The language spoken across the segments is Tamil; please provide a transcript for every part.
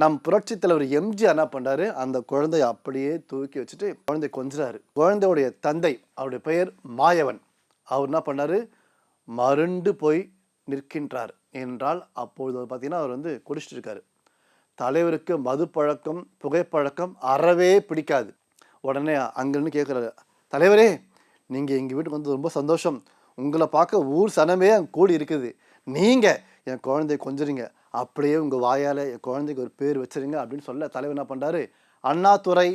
நம் புரட்சி தலைவர் எம்ஜிஆர் என்ன பண்ணுறாரு அந்த குழந்தைய அப்படியே தூக்கி வச்சுட்டு குழந்தை கொஞ்சிறாரு. குழந்தையுடைய தந்தை அவருடைய பெயர் மாயவன். அவர் என்ன பண்ணாரு? மருண்டு போய் நிற்கின்றார். என்றால் அப்பொழுது பார்த்தீங்கன்னா அவர் வந்து குடிச்சிட்டு இருக்காரு. தலைவருக்கு மது பழக்கம் புகைப்பழக்கம் அறவே பிடிக்காது. உடனே அங்கேருந்து கேட்குறாரு தலைவரே நீங்கள் எங்கள் வீட்டுக்கு வந்து ரொம்ப சந்தோஷம். உங்களை பார்க்க ஊர் சனமே அங்க கூடி இருக்குது. நீங்கள் என் குழந்தைய கொஞ்சுறீங்க. அப்படியே உங்கள் வாயால் என் குழந்தைக்கு ஒரு பேர் வச்சிருங்க அப்படின்னு சொல்ல தலைவர் என்ன பண்ணுறாரு அண்ணாதுரை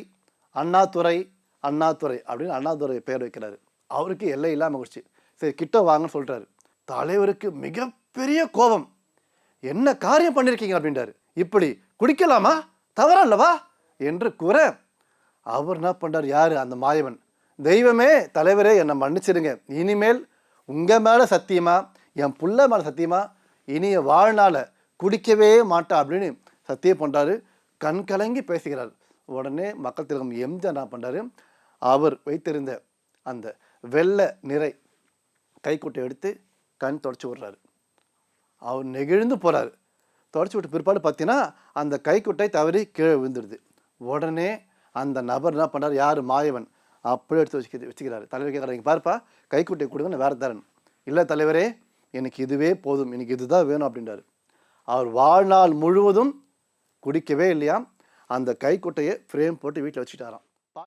அண்ணாதுரை அண்ணாதுரை அப்படின்னு அண்ணாதுரை பேர் வைக்கிறாரு. அவருக்கு எல்லை இல்லாமல் மகிழ்ச்சி. சரி கிட்ட வாங்கன்னு சொல்கிறாரு தலைவருக்கு மிகப்பெரிய கோபம். என்ன காரியம் பண்ணியிருக்கீங்க அப்படின்றாரு. இப்படி குடிக்கலாமா? தவறல்லவா என்று கூற அவர் என்ன பண்ணுறார் யார்? அந்த மாயவன். தெய்வமே தலைவரே என்னை மன்னிச்சிடுங்க. இனிமேல் உங்கள் மேலே சத்தியமா? என் புள்ள மேலே சத்தியமா? இனிய வாழ்நாள குடிக்கவே மாட்டா அப்படின்னு சத்தியம் பண்ணுறாரு கண் கலங்கி பேசுகிறார். உடனே மக்கள் திலகம் எம்ஜிஆர் என்ன பண்ணுறாரு அவர் வைத்திருந்த அந்த வெள்ளை நிறை கைக்குட்டை எடுத்து கண் தொடச்சி விடுறாரு. அவர் நெகிழ்ந்து போகிறாரு தொடச்சி விட்டு பிற்பாடு பார்த்தீங்கன்னா அந்த கைக்குட்டை தவறி கீழே விழுந்துடுது. உடனே அந்த நபர் என்ன பண்ணார் யார்? மாயவன். அப்படியே எடுத்து வச்சுக்க வச்சுக்கிறாரு. தலைவர் கேட்குறாங்க பார்ப்பா கைக்குட்டை கொடுங்க வேறு தரன் தரேன் இல்லை தலைவரே எனக்கு இதுவே போதும். எனக்கு இதுதான் வேணும் அப்படின்றாரு. அவர் வாழ்நாள் முழுவதும் குடிக்கவே இல்லையா அந்த கைக்குட்டையை ஃப்ரேம் போட்டு வீட்டில் வச்சுட்டாராம்.